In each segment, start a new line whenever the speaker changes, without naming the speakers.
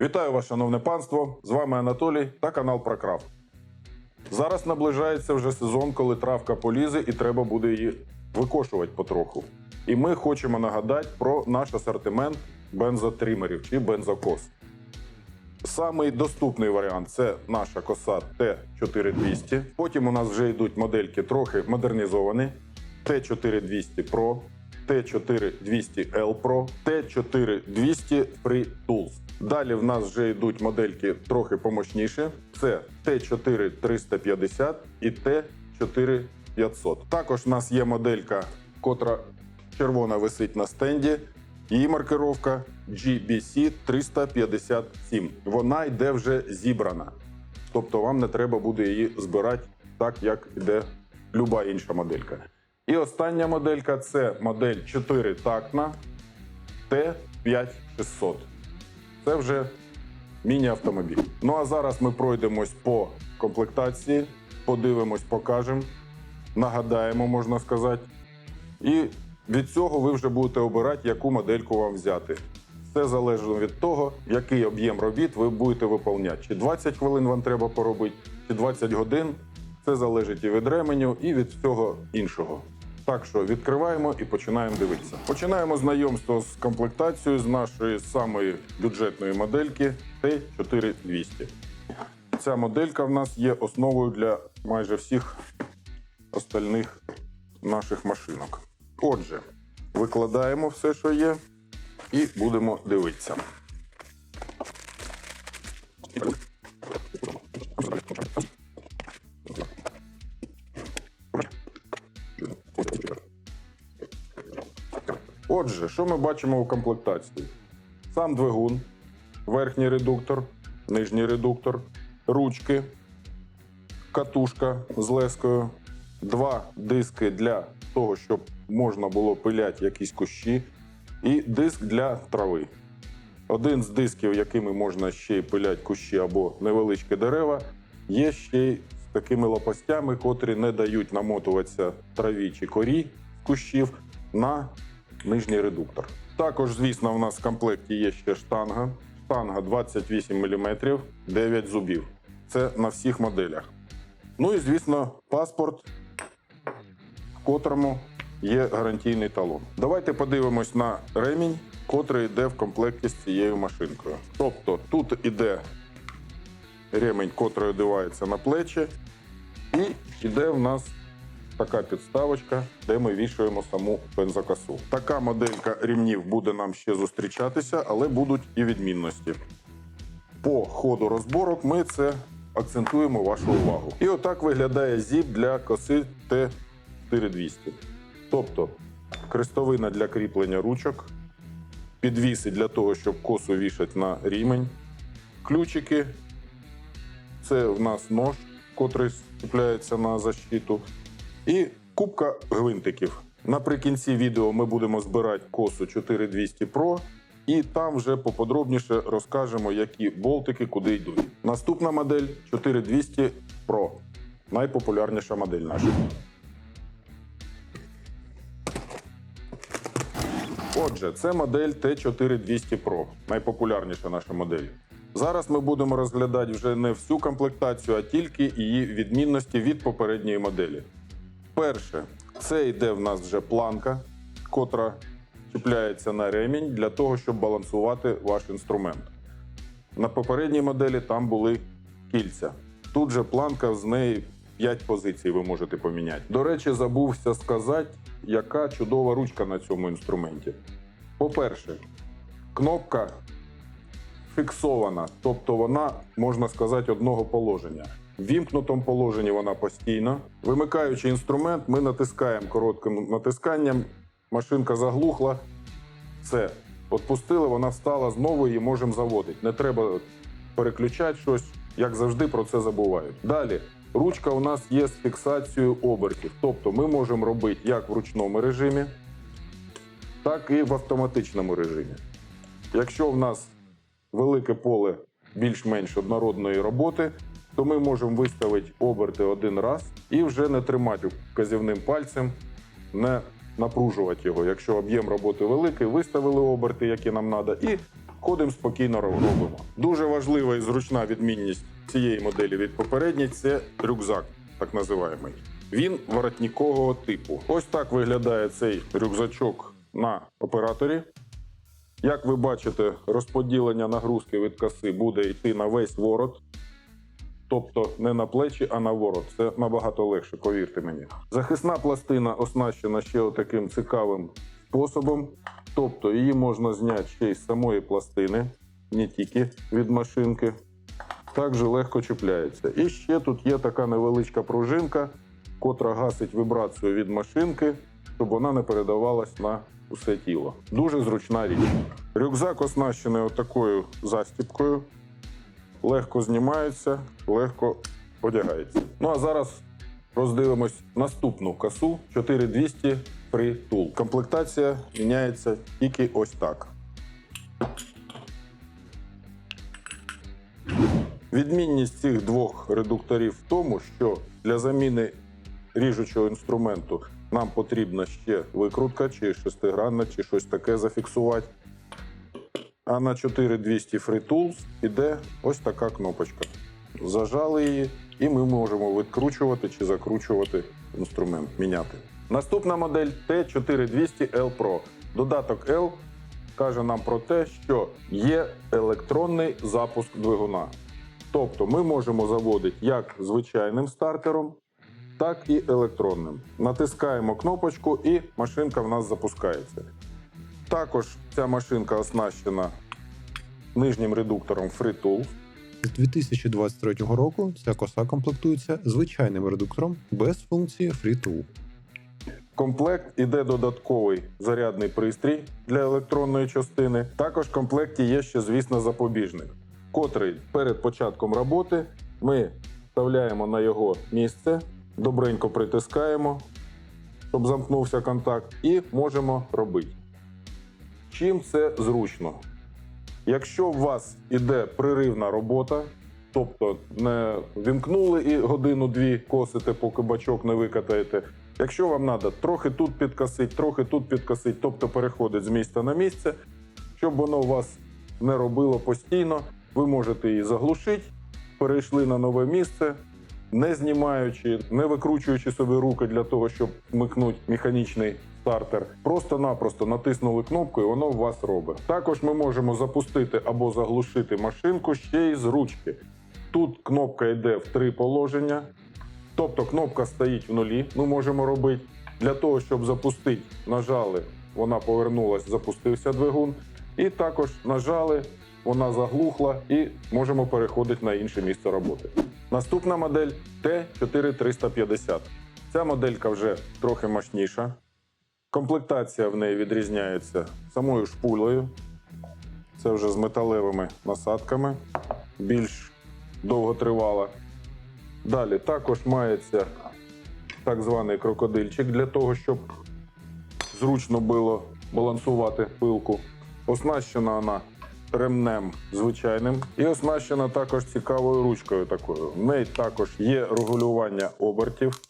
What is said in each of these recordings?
Вітаю вас, шановне панство! З вами Анатолій та канал Прокрафт. Зараз наближається вже сезон, коли травка полізе і треба буде її викошувати потроху. І ми хочемо нагадати про наш асортимент бензотримерів чи бензокос. Самий доступний варіант це наша коса Т4200. Потім у нас вже йдуть модельки трохи модернізовані: Т4200 Pro, Т4200L Pro, Т4200 Free Tools. Далі в нас вже йдуть модельки трохи помощніші. Це Т4350 і Т4500. Також в нас є моделька, котра червона висить на стенді. Її маркировка GBC 357. Вона йде вже зібрана. Тобто вам не треба буде її збирати так, як йде люба інша моделька. І остання моделька це модель 4 тактна Т5600. Це вже міні-автомобіль. Ну а зараз ми пройдемось по комплектації, подивимось, покажемо, нагадаємо, можна сказати. І від цього ви вже будете обирати, яку модельку вам взяти. Все залежно від того, який об'єм робіт ви будете виконувати. Чи 20 хвилин вам треба поробити, чи 20 годин. Це залежить і від ременю, і від всього іншого. Так що відкриваємо і починаємо дивитися. Починаємо знайомство з комплектацією з нашої самої бюджетної модельки T4200. Ця моделька в нас є основою для майже всіх остальних наших машинок. Отже, викладаємо все, що є, і будемо дивитися. Отже, що ми бачимо у комплектації? Сам двигун, верхній редуктор, нижній редуктор, ручки, катушка з лескою, два диски для того, щоб можна було пиляти якісь кущі, і диск для трави. Один з дисків, якими можна ще й пиляти кущі або невеличкі дерева, є ще й з такими лопастями, котрі не дають намотуватися траві чи корі кущів на нижній редуктор. Також, звісно, у нас в комплекті є ще штанга. Штанга 28 мм, 9 зубів. Це на всіх моделях. Ну і, звісно, паспорт, в котрому є гарантійний талон. Давайте подивимось на ремінь, котрий йде в комплекті з цією машинкою. Тобто тут іде ремінь, котрий одягається на плечі, і йде в нас така підставочка, де ми вішаємо саму бензокосу. Така моделька рівнів буде нам ще зустрічатися, але будуть і відмінності. По ходу розборок ми це акцентуємо вашу увагу. І отак виглядає зіп для коси Т4200. Тобто крестовина для кріплення ручок, підвіси для того, щоб косу вішати на рівень, ключики. Це в нас нож, котрий чіпляється на защиту. І кубка гвинтиків. Наприкінці відео ми будемо збирати косу 4200 Pro, і там вже поподробніше розкажемо, які болтики куди йдуть. Наступна модель 4200 Pro. Найпопулярніша модель наша. Отже, це модель T4200 Pro, найпопулярніша наша модель. Зараз ми будемо розглядати вже не всю комплектацію, а тільки її відмінності від попередньої моделі. Перше, це йде в нас вже планка, котра чіпляється на ремінь для того, щоб балансувати ваш інструмент. На попередній моделі там були кільця. Тут же планка, з неї 5 позицій ви можете поміняти. До речі, забувся сказати, яка чудова ручка на цьому інструменті. По-перше, кнопка фіксована, тобто вона, можна сказати, одного положення. В вімкнутому положенні вона постійно. Вимикаючи інструмент, ми натискаємо коротким натисканням, машинка заглухла. Все. Отпустили, вона встала знову і можемо заводити. Не треба переключати щось, як завжди про це забувають. Далі, ручка у нас є з фіксацією обертів. Тобто ми можемо робити як в ручному режимі, так і в автоматичному режимі. Якщо в нас велике поле більш-менш однородної роботи, то ми можемо виставити оберти один раз і вже не тримати вказівним пальцем, не напружувати його. Якщо об'єм роботи великий, виставили оберти, які нам треба, і ходимо спокійно робимо. Дуже важлива і зручна відмінність цієї моделі від попередньої це рюкзак, так називаємий. Він воротникового типу. Ось так виглядає цей рюкзачок на операторі. Як ви бачите, розподілення нагрузки від коси буде йти на весь ворот. Тобто не на плечі, а на ворот. Це набагато легше, повірте мені. Захисна пластина оснащена ще таким цікавим способом. Тобто її можна зняти ще й з самої пластини, не тільки від машинки. Також легко чіпляється. І ще тут є така невеличка пружинка, котра гасить вібрацію від машинки, щоб вона не передавалась на усе тіло. Дуже зручна річ. Рюкзак оснащений отакою застіпкою. Легко знімається, легко одягається. Ну а зараз роздивимось наступну касу 4200 Free Tool. Комплектація міняється тільки ось так. Відмінність цих двох редукторів в тому, що для заміни ріжучого інструменту нам потрібна ще викрутка, чи шестигранна, чи щось таке зафіксувати. А на 4200 Free Tools іде ось така кнопочка. Зажали її, і ми можемо відкручувати чи закручувати інструмент, міняти. Наступна модель T4200 L Pro. Додаток L каже нам про те, що є електронний запуск двигуна. Тобто ми можемо заводити як звичайним стартером, так і електронним. Натискаємо кнопочку і машинка в нас запускається. Також ця машинка оснащена нижнім редуктором FreeTools.
З 2023 року ця коса комплектується звичайним редуктором без функції FreeTool.
Комплект іде додатковий зарядний пристрій для електронної частини. Також в комплекті є ще, звісно, запобіжник, котрий перед початком роботи ми вставляємо на його місце, добренько притискаємо, щоб замкнувся контакт, і можемо робити. Чим це зручно? Якщо у вас іде приривна робота, тобто не вімкнули і годину-дві косите, поки бачок не викатаєте. Якщо вам треба трохи тут підкосити, трохи тут підкосити, тобто переходить з місця на місце, щоб воно у вас не робило постійно, ви можете її заглушити, перейшли на нове місце, не знімаючи, не викручуючи собі руки для того, щоб вмикнути механічний стартер. Просто-напросто натиснули кнопку, і воно у вас робить. Також ми можемо запустити або заглушити машинку ще й з ручки. Тут кнопка йде в три положення. Тобто кнопка стоїть в нулі, ми можемо робити. Для того, щоб запустити, нажали, вона повернулась, запустився двигун. І також нажали, вона заглухла і можемо переходити на інше місце роботи. Наступна модель T4350. Ця моделька вже трохи мощніша. Комплектація в неї відрізняється самою шпулею. Це вже з металевими насадками, більш довготривала. Далі також мається так званий крокодильчик для того, щоб зручно було балансувати пилку. Оснащена вона ремнем звичайним і оснащена також цікавою ручкою такою. В неї також є регулювання обертів,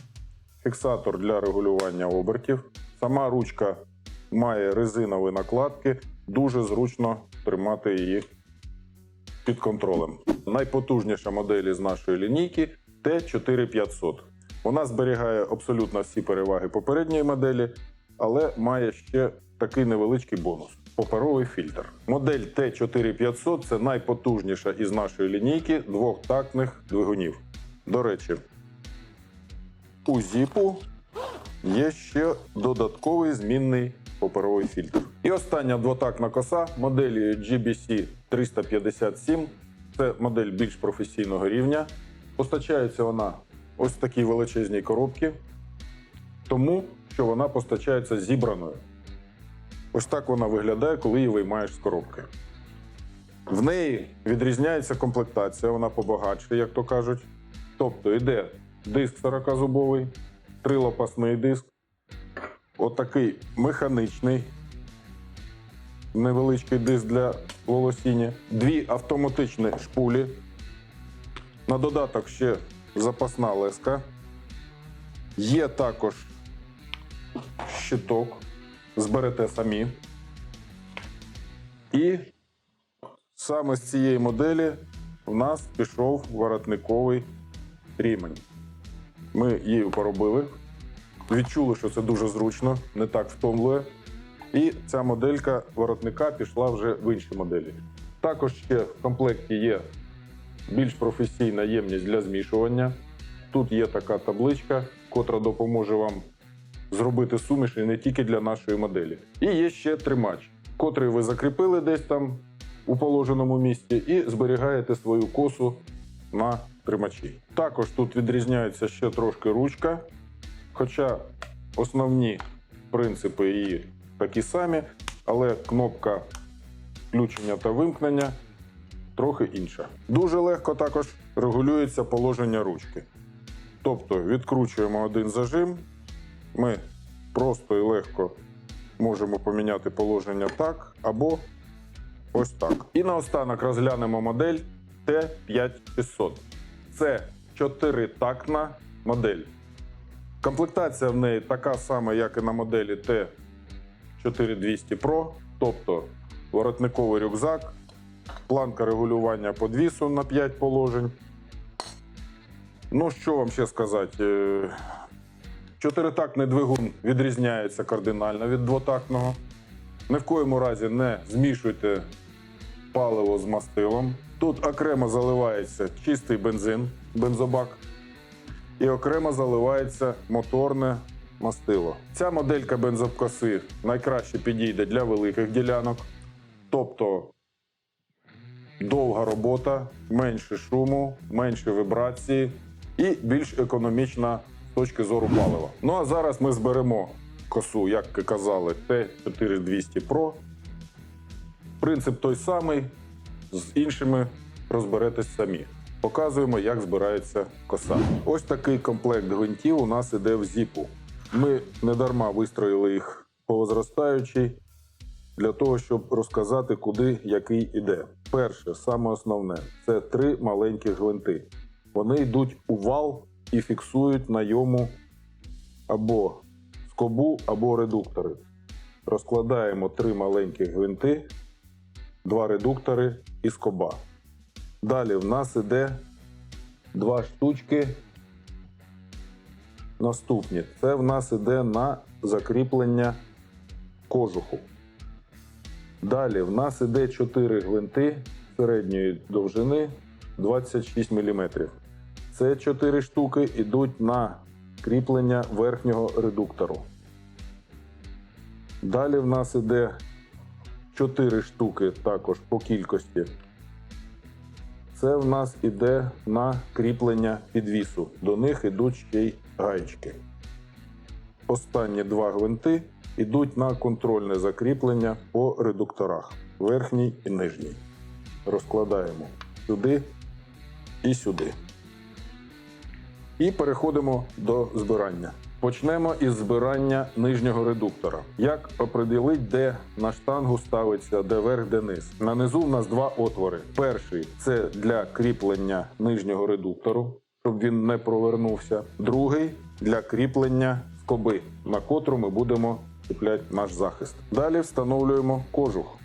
фіксатор для регулювання обертів. Сама ручка має резинові накладки, дуже зручно тримати її під контролем. Найпотужніша модель із нашої лінійки T4500. Вона зберігає абсолютно всі переваги попередньої моделі, але має ще такий невеличкий бонус паперовий фільтр. Модель T4500 це найпотужніша із нашої лінійки двохтактних двигунів. До речі, у зіпу є ще додатковий змінний паперовий фільтр. І остання двотактна коса моделі GBC 357. Це модель більш професійного рівня. Постачається вона ось в такій величезній коробці, тому що вона постачається зібраною. Ось так вона виглядає, коли її виймаєш з коробки. В неї відрізняється комплектація, вона побагатше, як то кажуть. Тобто йде диск 40-зубовий, трилопасний диск, отакий механічний невеличкий диск для волосіння, дві автоматичні шпулі. На додаток ще запасна леска. Є також щиток, зберете самі. І Саме з цієї моделі в нас пішов воротниковий рівень. Ми її поробили, відчули, що це дуже зручно, не так втомлює. І ця моделька воротника пішла вже в інші моделі. Також ще в комплекті є більш професійна ємність для змішування. Тут є така табличка, котра допоможе вам зробити суміші не тільки для нашої моделі. І є ще тримач, котрий ви закріпили десь там у положеному місці і зберігаєте свою косу на тримачі. Також тут відрізняється ще трошки ручка, хоча основні принципи її такі самі, але кнопка включення та вимкнення трохи інша. Дуже легко також регулюється положення ручки. Тобто відкручуємо один зажим, ми просто і легко можемо поміняти положення так або ось так. І наостанок розглянемо модель T5600. Це чотиритактна модель. Комплектація в неї така сама, як і на моделі T4200 Pro, тобто воротниковий рюкзак, планка регулювання подвісу на 5 положень. Ну, що вам ще сказати? Е, Чотиритактний двигун відрізняється кардинально від двотактного. Ні в коєму разі не змішуйте паливо з мастилом. Тут окремо заливається чистий бензин, бензобак, і окремо заливається моторне мастило. Ця моделька бензокоси найкраще підійде для великих ділянок, тобто довга робота, менше шуму, менше вібрації і більш економічна з точки зору палива. Ну а зараз ми зберемо косу, як казали, Т4200 Pro. Принцип той самий, з іншими розберетесь самі. Показуємо, як збирається коса. Ось такий комплект гвинтів у нас іде в зіпу. Ми недарма вистроїли їх по возростаючій для того, щоб розказати, куди який іде. Перше, саме основне, це три маленькі гвинти. Вони йдуть у вал і фіксують на йому або скобу, або редуктори. Розкладаємо три маленькі гвинти, два редуктори і скоба. Далі в нас іде два штучки наступні. Це в нас іде на закріплення кожуху. Далі в нас іде 4 гвинти середньої довжини 26 мм. Це 4 штуки йдуть на кріплення верхнього редуктору. Далі в нас іде 4 штуки також по кількості. Це в нас іде на кріплення підвісу. До них йдуть ще й гаєчки. Останні два гвинти йдуть на контрольне закріплення по редукторах верхній і нижній. Розкладаємо сюди і сюди. І переходимо до збирання. Почнемо із збирання нижнього редуктора. Як определити, де на штангу ставиться, де верх, де низ. На низу в нас два отвори. Перший це для кріплення нижнього редуктору, щоб він не провернувся. Другий для кріплення скоби, на котру ми будемо чіпляти наш захист. Далі встановлюємо кожух.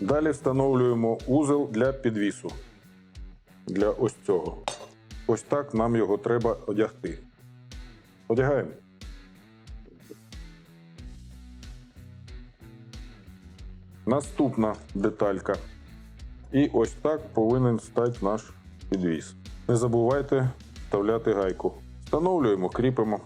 Далі встановлюємо узел для підвісу. Для ось цього. Ось так нам його треба одягти. Одягаємо. Наступна деталька. І ось так повинен стати наш підвіс. Не забувайте вставляти гайку. Встановлюємо, кріпимо.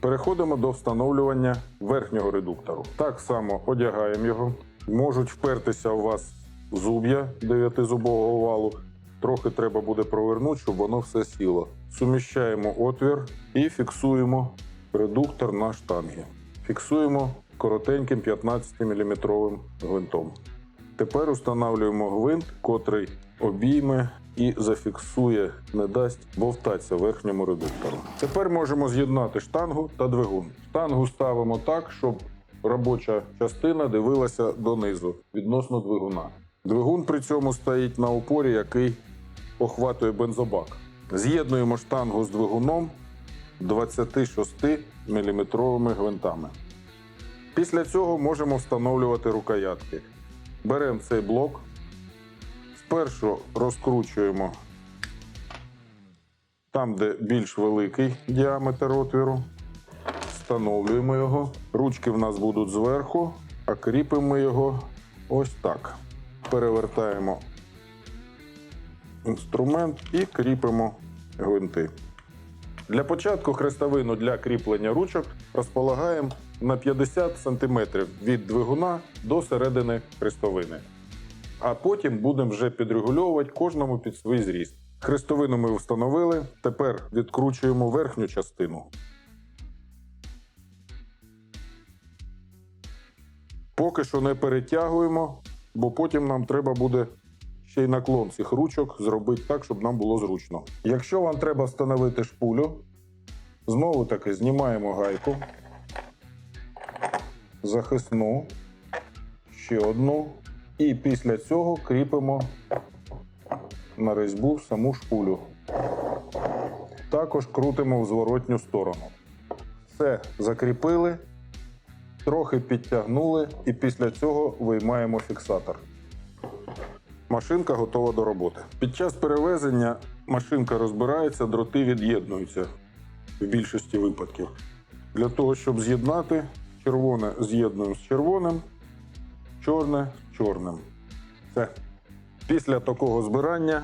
Переходимо до встановлювання верхнього редуктору. Так само одягаємо його. Можуть впертися у вас зуб'я дев'ятизубового валу. Трохи треба буде провернути, щоб воно все сіло. Суміщаємо отвір і фіксуємо редуктор на штанги. Фіксуємо коротеньким 15-мм гвинтом. Тепер встановлюємо гвинт, котрий обійме і зафіксує, не дасть бовтатися верхньому редуктору. Тепер можемо з'єднати штангу та двигун. Штангу ставимо так, щоб робоча частина дивилася донизу відносно двигуна. Двигун при цьому стоїть на опорі, який охватує бензобак. З'єднуємо штангу з двигуном 26 мм гвинтами. Після цього можемо встановлювати рукоятки. Беремо цей блок, спершу розкручуємо там, де більш великий діаметр отвіру. Встановлюємо його. Ручки в нас будуть зверху, а кріпимо його ось так. Перевертаємо інструмент і кріпимо гвинти. Для початку хрестовину для кріплення ручок розполагаємо на 50 см від двигуна до середини хрестовини. А потім будемо вже підрегульовувати кожному під свій зріст. Хрестовину ми встановили. Тепер відкручуємо верхню частину. Поки що не перетягуємо, бо потім нам треба буде ще й наклон цих ручок зробити так, щоб нам було зручно. Якщо вам треба встановити шпулю, знову таки знімаємо гайку, захисну, ще одну, і після цього кріпимо на різьбу саму шпулю. Також крутимо в зворотню сторону. Все закріпили, трохи підтягнули, і після цього виймаємо фіксатор. Машинка готова до роботи. Під час перевезення машинка розбирається, дроти від'єднуються в більшості випадків. Для того, щоб з'єднати, червоне з'єднуємо з червоним, чорне з чорним. Все. Після такого збирання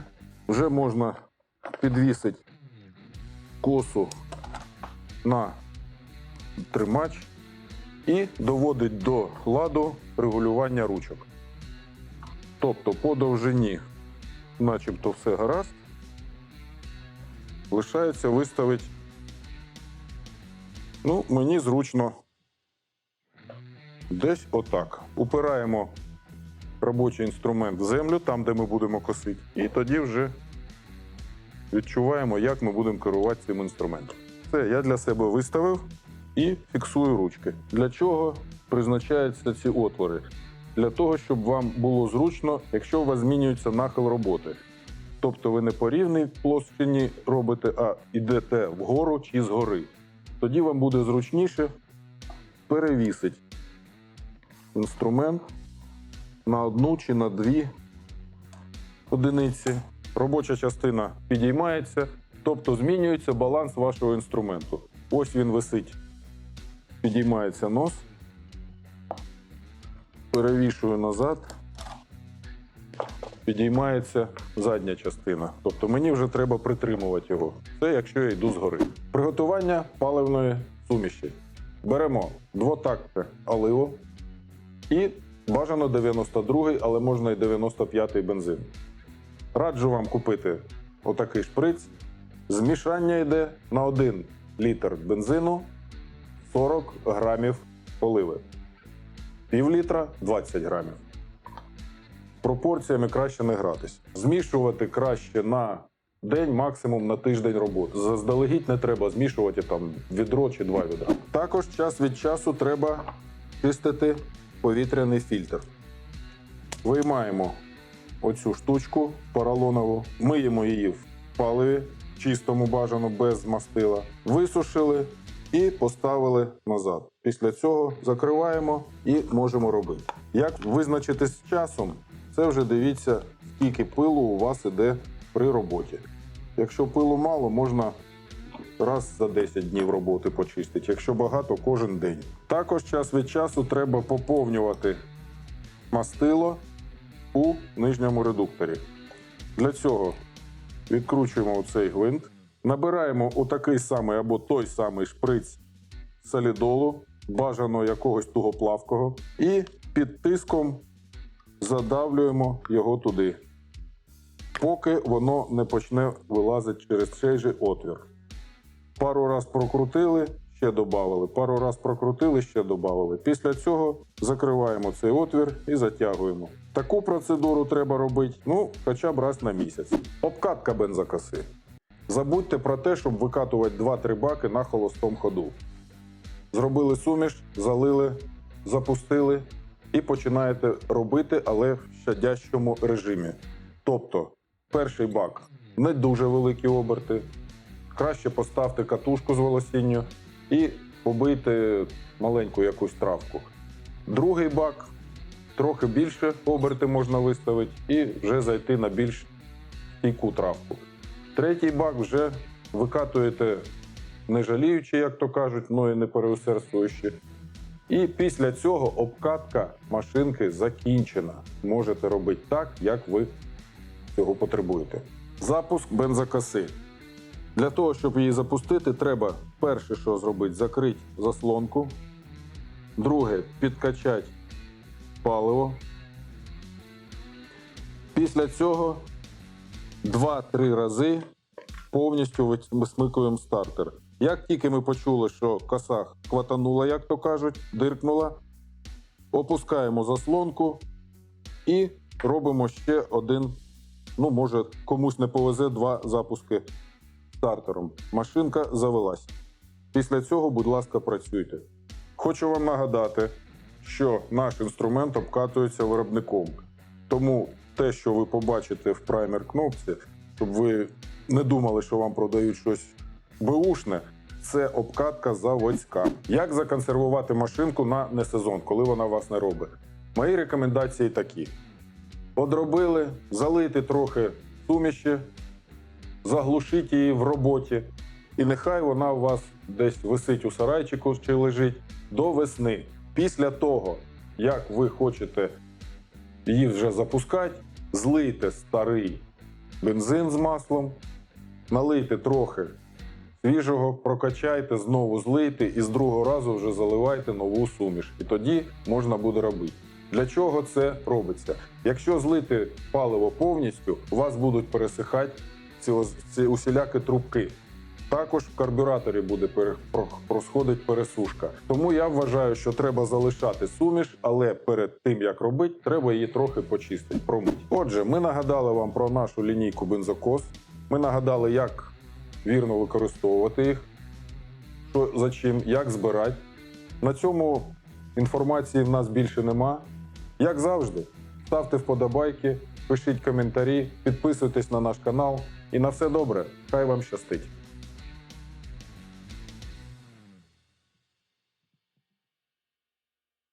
вже можна підвісити косу на тримач і доводить до ладу регулювання ручок. Тобто по довжині, начебто все гаразд, лишається виставити. Ну, мені зручно десь отак. Упираємо робочий інструмент в землю, там, де ми будемо косити, і тоді вже відчуваємо, як ми будемо керувати цим інструментом. Все, я для себе виставив і фіксую ручки. Для чого призначаються ці отвори? Для того, щоб вам було зручно, якщо у вас змінюється нахил роботи. Тобто ви не по рівній площині робите, а йдете вгору чи згори. Тоді вам буде зручніше перевісити інструмент на одну чи на дві одиниці. Робоча частина підіймається, тобто змінюється баланс вашого інструменту. Ось він висить. Підіймається нос. Перевішую назад. Підіймається задня частина. Тобто мені вже треба притримувати його. Це якщо я йду згори. Приготування паливної суміші. Беремо двотактне оливо і бажано 92-й, але можна і 95-й бензин. Раджу вам купити отакий шприц. Змішання йде на 1 літр бензину 40 грамів оливи. Пів літра 20 грамів. Пропорціями краще не гратись. Змішувати краще на день, максимум на тиждень роботи. Заздалегідь не треба змішувати там відро чи два відра. Також час від часу треба чистити повітряний фільтр. Виймаємо оцю штучку поролонову, миємо її в паливі, чистому бажано, без мастила, висушили і поставили назад. Після цього закриваємо і можемо робити. Як визначитись з часом, це вже дивіться, скільки пилу у вас іде при роботі. Якщо пилу мало, можна раз за 10 днів роботи почистити. Якщо багато, кожен день. Також час від часу треба поповнювати мастило у нижньому редукторі. Для цього відкручуємо оцей гвинт, набираємо отакий самий або той самий шприц солідолу, бажано якогось тугоплавкого, і під тиском задавлюємо його туди, поки воно не почне вилазити через цей же отвір. Пару раз прокрутили, ще додали. Пару раз прокрутили, ще додали. Після цього закриваємо цей отвір і затягуємо. Таку процедуру треба робити ну, хоча б раз на місяць. Обкатка бензокоси. Забудьте про те, щоб викатувати 2-3 баки на холостому ходу. Зробили суміш, залили, запустили і починаєте робити, але в щадящому режимі. Тобто, перший бак не дуже великі оберти, краще поставте катушку з волосінню і побийте маленьку якусь травку. Другий бак трохи більше оберти можна виставити і вже зайти на більш стійку травку. Третій бак вже викатуєте не жаліючи, як то кажуть, ну і не переусердствуючи. І після цього обкатка машинки закінчена. Можете робити так, як ви цього потребуєте. Запуск бензокоси. Для того, щоб її запустити, треба перше, що зробити, закрити заслонку. Друге підкачати паливо. Після цього 2-3 рази повністю висмикуємо стартер. Як тільки ми почули, що коса хватанула, як то кажуть, диркнула, опускаємо заслонку і робимо ще один. Ну, може, комусь не повезе два запуски стартером. Машинка завелась. Після цього, будь ласка, працюйте. Хочу вам нагадати, що наш інструмент обкатується виробником. Тому те, що ви побачите в праймер кнопці, щоб ви не думали, що вам продають щось беушне, це обкатка заводська. Як законсервувати машинку на несезон, коли вона вас не робить? Мої рекомендації такі: одробили, залити трохи суміші, заглушіть її в роботі, і нехай вона у вас десь висить у сарайчику чи лежить до весни. Після того, як ви хочете її вже запускати, злийте старий бензин з маслом, налийте трохи свіжого, прокачайте, знову злийте і з другого разу вже заливайте нову суміш. І тоді можна буде робити. Для чого це робиться? Якщо злити паливо повністю, у вас будуть пересихати ці, усілякі трубки. Також в карбюраторі буде просходить пересушка. Тому я вважаю, що треба залишати суміш, але перед тим як робити, треба її трохи почистити, промити. Отже, ми нагадали вам про нашу лінійку бензокос. Ми нагадали, як вірно використовувати їх, що за чим, як збирати. На цьому інформації в нас більше нема. Як завжди, ставте вподобайки, пишіть коментарі, підписуйтесь на наш канал. І на все добре. Хай вам щастить!